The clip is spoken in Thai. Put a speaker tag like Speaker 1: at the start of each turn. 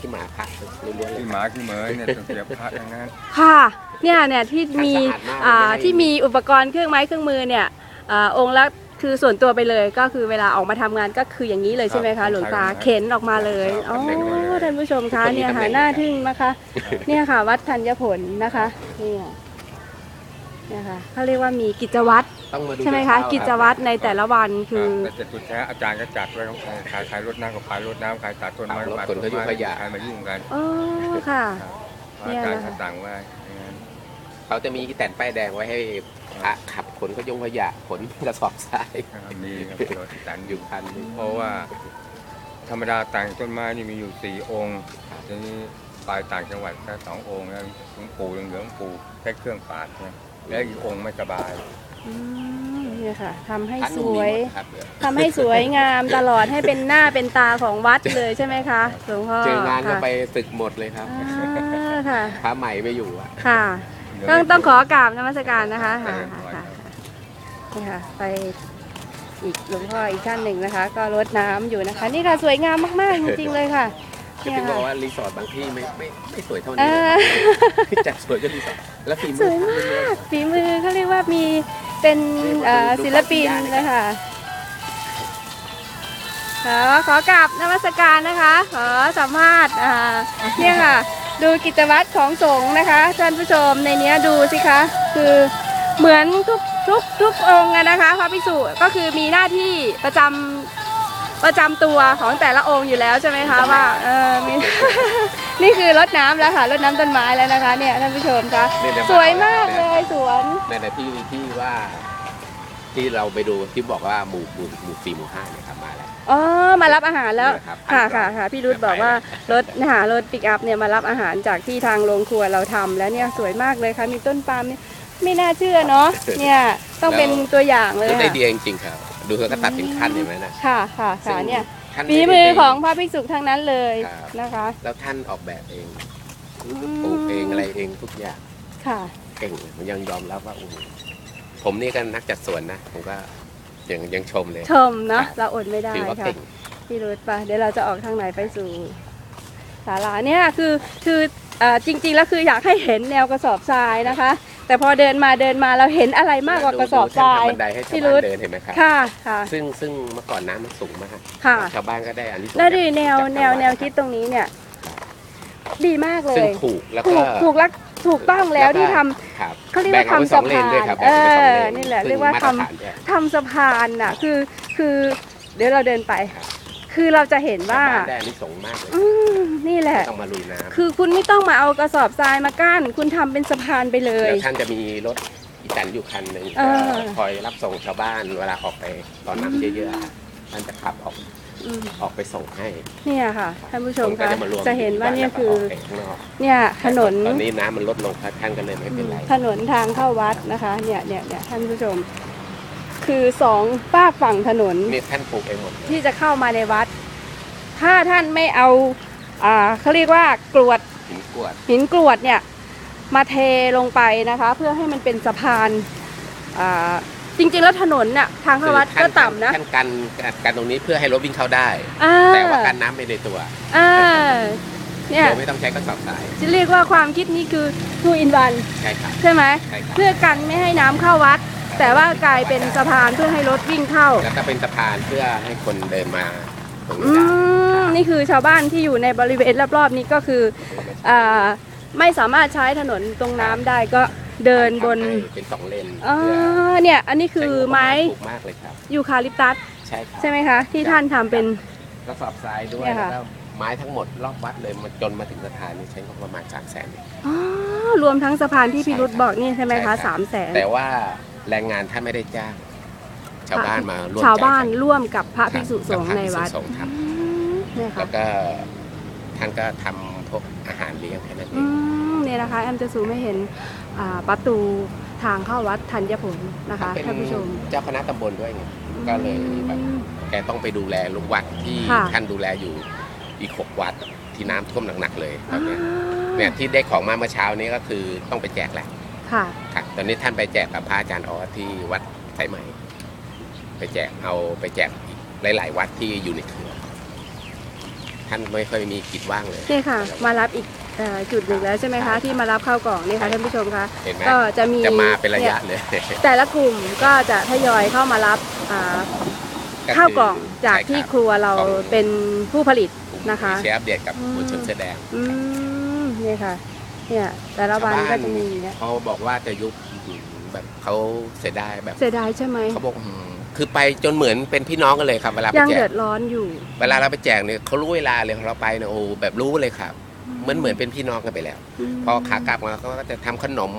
Speaker 1: ขี้หมาพระล้วนๆเลย
Speaker 2: ที่หมาที่เหมยเนี่ยต้องเสียพระอย่างนั้น
Speaker 3: ค่ะเนี่ยเนี่ยที่มี
Speaker 1: สะอาดมาก
Speaker 3: อ่า
Speaker 1: ไม่ได้
Speaker 3: ที่มีอุปกรณ์เครื่องไม้เครื่องมือเนี่ยอ่าองค์ละคือส่วนตัวไปเลยก็คือเวลาออกมาทำงานก็คืออย่างนี้เลยใช่ไหมคะหลวงตาเข็นออกมาเลยอ๋อท่านผู้ชมคะเนี่ยค่ะน่าทึ่งนะคะ เนี่ยค่ะ วัดธัญผลนะคะเนี่ยเนี่ยค่ะเขาเรียกว่ามีกิจวัตร
Speaker 1: ต้องมาดู
Speaker 3: ใช่ไหมคะ กิจวัตรในแต่ละวันคือ
Speaker 2: แต่สุดแท้อาจารย์ก็จัดไว้ต้องใครใครรดน้ำกับใครรดน้ำใครตัดต้นไม้
Speaker 1: รถ
Speaker 2: ตัด
Speaker 1: ขน
Speaker 2: ต้น
Speaker 1: ขยุ่ง
Speaker 2: ไม้
Speaker 1: ขยะ
Speaker 2: ใครมายุ่งกัน
Speaker 3: อ๋อค่ะ
Speaker 2: อาจารย์เขาสั่งไว้อย่างนั้น
Speaker 1: เขาจะมีแต่นป้ายแดงไว้ให้พระขับขนขยงขยะขนกระสอบทราย
Speaker 2: มีครับรถสันอ
Speaker 1: อยู่ยู่คันหนึง
Speaker 2: เพราะว่าธรรมดาต่างต้นไม้นี่มีอยู่สี่องค์ทีนี้ปลายต่างจังหวัดแค่สององค์แล้วหลวงปู่เหลืองๆปู่แค่เครื่องปาดนะแล้วอีกองค์ไม่สบาย
Speaker 3: อืมเนี่ยค่ะทำให้
Speaker 1: คันห
Speaker 3: ส
Speaker 1: นึ่งมี
Speaker 3: วย
Speaker 1: หมดครับ
Speaker 3: ทำให้สวยงามตลอดให้เป็นหน้าเป็นตาของวัดเลยใช่ไหมคะหลวงพ่อ
Speaker 1: เจองานก็
Speaker 3: ค่ะ
Speaker 1: ไปฝึกหมดเลยครับ
Speaker 3: อ่าค่ะ
Speaker 1: พระใหม่ไม่อยู่อะ
Speaker 3: ค่ะ ต้องต้องขอกราบนมัสการนะคะค่ะค่ะนี่ค่ะ ไปอีกหลวงพ่ออีกท่านหนึ่งนะคะ ก็รดน้ำอยู่นะคะ นี่ค่ะสวยงามมากๆจริงๆเลยค่ะ
Speaker 1: จะ
Speaker 3: เนี่ย
Speaker 1: ถึงบ
Speaker 3: ค่ะ
Speaker 1: อกว่ารีสอร์ทบางที่ไม่ไม่ไม่สวยเท่า
Speaker 3: เอ
Speaker 1: นี้
Speaker 3: อ
Speaker 1: จัดสวยก็รีสอร์ทแล้วฝีมื
Speaker 3: ส
Speaker 1: อ
Speaker 3: วย
Speaker 1: ทำ
Speaker 3: มา
Speaker 1: เป็นเลย
Speaker 3: กฝีมือเขาเรียกว่ามี เป็นเอ่อศิลปินนะคะขอขอกราบนมัสการนะคะ ขอสัมภาษณ์อ่าเนี่ยค่ะ ดูกิจวัตรของสงฆ์นะคะท่านผู้ชมในเนี้ยดูสิคะ คือเหมือนทุกทุกทุกองค์อะนะคะพระภิกษุก็คือมีหน้าที่ประจำประจำตัวของแต่ละองค์อยู่แล้วใช่ไหมคะว่าเออมีนี่คือรดน้ำแล้วค่ะรดน้ำต้นไม้แล้วนะคะเนี่ยท่านผู้ชมคะ
Speaker 1: เนี่ยเนี่ย
Speaker 3: สวยมากเลยสวน
Speaker 1: ในในที่ที่ ว่า ที่เราไปดูที่บอกว่าหมู่หมู่หมู่สี่หมู่ห้าเนี่ยครับมาแล้ว
Speaker 3: อ๋อมารับอาหารแล้ว
Speaker 1: นี่แหละครับ
Speaker 3: ค่ะค่ะค่ะพี่รุธบอกว่ารถหารถปิกอัพเนี่ยมารับอาหารจากที่ทางโรงครัวเราทำแล้วเนี่ยสวยมากเลยค่ะมีต้นปาล์มเนี่ยไม่น่าเชื่อเนาะเนี่ยต้องเป็นตัวอย่างเลย
Speaker 1: พูดได้
Speaker 3: ค่ะ
Speaker 1: ดีจริงๆครับ ดูเขาก็ตัดเป็นขั้นเห็นไหมนะ
Speaker 3: ค่ะค่ะ
Speaker 1: ซึ่
Speaker 3: ค่ะ
Speaker 1: ง
Speaker 3: เนี่ย
Speaker 1: ขั้น
Speaker 3: ฝีมือของพระภิกษุทั้งนั้นเลย
Speaker 1: ครับ
Speaker 3: นะคะ
Speaker 1: แล้วท่านออกแบบเอง
Speaker 3: อืม
Speaker 1: ปลูกเองอะไรเองทุกอย่าง
Speaker 3: ค่ะ
Speaker 1: เก่งผมยังยอมรับว่าโอ้โห ผมนี่ก็นักจัดสวนนะ ผมก็ยังยังชมเลย
Speaker 3: ชมเนาะ
Speaker 1: ครับ
Speaker 3: เราอดไม่ได้
Speaker 1: ถือว่า
Speaker 3: ค่ะ
Speaker 1: เก่ง
Speaker 3: พี่รุธไปเดี๋ยวเราจะออกทางไหนไปสู่ศาลาเนี่ยคือคือเอ่อจริง ๆ แล้วคืออยากให้เห็นแนวกระสอบทรายนะคะ แต่พอเดินมาเดินมาเราเห็นอะไรมากกว่ากระสอบทราย
Speaker 1: ดูท่นทำบันไดให้ชาว
Speaker 3: พี่รุ
Speaker 1: บ้าน
Speaker 3: ธ
Speaker 1: เดินเห็นไหมครับ
Speaker 3: ค่ะค่ะ
Speaker 1: ซึ่งซึ่งเมื่อก่อนน้ำมันสูงมาก
Speaker 3: ค่ะ
Speaker 1: ชาวบ้านก็ได้อันนี้
Speaker 3: แล้วดีแนวแนวแนวคิดตรงนี้เนี่ย ดีมากเล
Speaker 1: ซึ่ง
Speaker 3: ย
Speaker 1: ถูกแล้ว
Speaker 3: ถู
Speaker 1: ก็
Speaker 3: กถูกลักถูกต้องแล้วที่ทำ
Speaker 1: ครับ
Speaker 3: เขาเรียกว่า
Speaker 1: แบ่งอไทำ
Speaker 3: สะพาน
Speaker 1: สองเลด้วยครับ
Speaker 3: เออ
Speaker 1: แบ่งป็สง
Speaker 3: นี่แหละ
Speaker 1: ซึ่ง
Speaker 3: เรียกว่าทำ
Speaker 1: มตรฐนด้วย
Speaker 3: ทำสะพานน่ะคือคือเดี๋ยวเราเดินไป
Speaker 1: ครับ
Speaker 3: คือเราจะเห็นว่า
Speaker 1: ชาวบ้านได้อันนี้สงส์มากเลย
Speaker 3: อืมนี่แหละ
Speaker 1: ต้องมาลุยน้ำ
Speaker 3: คือคุณไม่ต้องมาเอากระสอบทรายมากั้น คุณทำเป็นสะพานไปเลย
Speaker 1: แล้วท่านจะมีรถอีแตนอยู่คันหนึ่ง
Speaker 3: เออ
Speaker 1: คอยรับส่งชาวบ้านเวลาออกไปตอนน้ำเยอะๆ ท่านจะขับออก
Speaker 3: อืม
Speaker 1: ออกไปส่งให้
Speaker 3: เนี่ยค่ะท่านผู้ชม
Speaker 1: ก็
Speaker 3: คะ
Speaker 1: จะมารวม
Speaker 3: จะเห็นว่าเนี่ยคือ
Speaker 1: แล้วก็กไปข้างนอก
Speaker 3: เนี่ยถนน
Speaker 1: ตอนนี้น้ำมันลดลงครับท่านก็เลยไม่เป็นไร
Speaker 3: ถนนทางเข้าวัดนะคะเนี่ยเนี่ยเนี่ยท่านผู้ชม คือสองฝากฝั่งถนน
Speaker 1: นี่ท่านปลูกเองหมดเลย
Speaker 3: ที่จะเข้ามาในวัด ถ้าท่านไม่เอาอ่าเขาเรียกว่ากรวด
Speaker 1: หินกรวด
Speaker 3: หินกรวดเนี่ยมาเทลงไปนะคะ เพื่อให้มันเป็นสะพานอ่า จริงๆ แล้วถนนน่ะทางเข้าวัด
Speaker 1: คือ
Speaker 3: ก็
Speaker 1: ท่า
Speaker 3: ต่ำนะ
Speaker 1: ท่านกันกันตรงนี้เพื่อให้รถวิ่งเข้าได้
Speaker 3: อ่า
Speaker 1: แต่ว่ากันน้ำไม่ในตัว
Speaker 3: อ่าเนี่ย
Speaker 1: โดยไม่ต้องใช้กระสอบทราย
Speaker 3: จะเรียกว่าความคิดนี้คือ two in one
Speaker 1: ใช่ครับ
Speaker 3: ใช่ไหม
Speaker 1: ใช่ครับ
Speaker 3: เพื่อกันไม่ให้น้ำเข้าวัด แต่ว่ากลายเป็นสะพานเพื่อให้รถวิ่งเข้า
Speaker 1: แล้วก็เป็นสะพานเพื่อให้คนเดินมาตรง
Speaker 3: อื
Speaker 1: นี้ได้
Speaker 3: มนี่คือชาวบ้านที่อยู่ในบริเวณรอบๆนี้ก็คืออ่าไม่สามารถใช้ถนนตรงน้ำได้ก็ เดินบน
Speaker 1: ทำให้เป็นสองเลน
Speaker 3: อ่
Speaker 1: เพื่อา
Speaker 3: เนี่ย อันนี้คือไม้
Speaker 1: ถูกมากเลยครับ
Speaker 3: ยูคาลิปตัส
Speaker 1: ใช่ครับ
Speaker 3: ใช่ไหมคะ ที่ท่านทำเป็น
Speaker 1: กระสอบทรายด้วย
Speaker 3: เนี่ย
Speaker 1: แล้
Speaker 3: ค่ะ
Speaker 1: วก็ไม้ทั้งหมดรอบวัดเลยมาจนมาถึงสะพานนี่ใช้งบประมาณ3 0 0แสน
Speaker 3: อ๋อรวมทั้งสะพานที่พี่รุธบอกนี่ใช่ไหม
Speaker 1: ใช่ครั
Speaker 3: คะ
Speaker 1: บ
Speaker 3: สามแสน
Speaker 1: แต่ว่าแรงงานท่านไม่ได้จ้างชาวบ้านมาร่วม
Speaker 3: ชาวบ้าน
Speaker 1: ใจกั
Speaker 3: ร่วมกับพระภิกษุสงฆ์
Speaker 1: กับพระ
Speaker 3: ใน
Speaker 1: ภิกษุ
Speaker 3: วัด
Speaker 1: สงฆ์ครับ
Speaker 3: อืมเนี่ย
Speaker 1: แล้
Speaker 3: ค่ะ
Speaker 1: วก็ท่านก็ทำพวกอาหารเลี้ยงแค่นั้นเอ
Speaker 3: อื
Speaker 1: ง
Speaker 3: มเนี่ยนะคะแอมจะซูมให้เห็นอ่า ประตูทางเข้าวัดธัญผลนะคะ
Speaker 1: เป็น
Speaker 3: ท่านผู้ชม
Speaker 1: เจ้าคณะตำบลด้วยไงก็เลยแบบ
Speaker 3: อืม
Speaker 1: แกต้องไปดูแลลุงวัดที่
Speaker 3: ค่ะ
Speaker 1: ท่านดูแลอยู่อีกหกวัดที่น้ำท่วมหนักๆเลยต
Speaker 3: อ่า
Speaker 1: อนเนี้ยเนี่ยที่ได้ของมาเมื่อเช้านี้ก็คือต้องไปแจกแหละ
Speaker 3: ค่ะ
Speaker 1: ครับตอนนี้ท่านไปแจกกับพระอาจารย์ออสที่วัดสายไหมไปแจกเอาไปแจกอีกหลาย ๆ วัดที่อยู่ในเครือท่านไม่ค่อยมีกิจว่างเลย
Speaker 3: นี่ค่ะ มารับอีกเอ่อ จุดหนึ่งแล้วใช่ไหมคะที่มารับข้าวกล่องนี่ค่ะท่านผู้ชมคะ
Speaker 1: เห็นไหม
Speaker 3: ก็จะมี
Speaker 1: จะมาเป็นระยะ
Speaker 3: เนี่ย
Speaker 1: เลย
Speaker 3: แต่ละกลุ่มก็จะทยอยเข้ามารับอ่าข้าวกล่องจากที่ครัวเราเป็นผู้ผลิตนะคะ
Speaker 1: เชฟอัปเดตกับ
Speaker 3: อืม
Speaker 1: ผู้ชนเสื้อแดง
Speaker 3: อืมนี่ค่ะเนี่ยแต่ละวันก็จะมีเนี่ย
Speaker 1: เขาบอกว่าจะยุบแบบเขาเสียดายแบบ
Speaker 3: เสียดายใช่ไหม
Speaker 1: เขาบอกอืมคือไปจนเหมือนเป็นพี่น้องกันเลยครับเวลาไป
Speaker 3: ยัง
Speaker 1: แจ
Speaker 3: เดือกดร้อนอยู่
Speaker 1: เวลาเราไปแจกเนี่ยเขารู้เวลาเลยเราไปเนี่ยโอ้แบบรู้เลยครับ เหมือนเหมือนเป็นพี่น้องกันไปแล้ว พอขากลับมาเขาก็จะทำขนม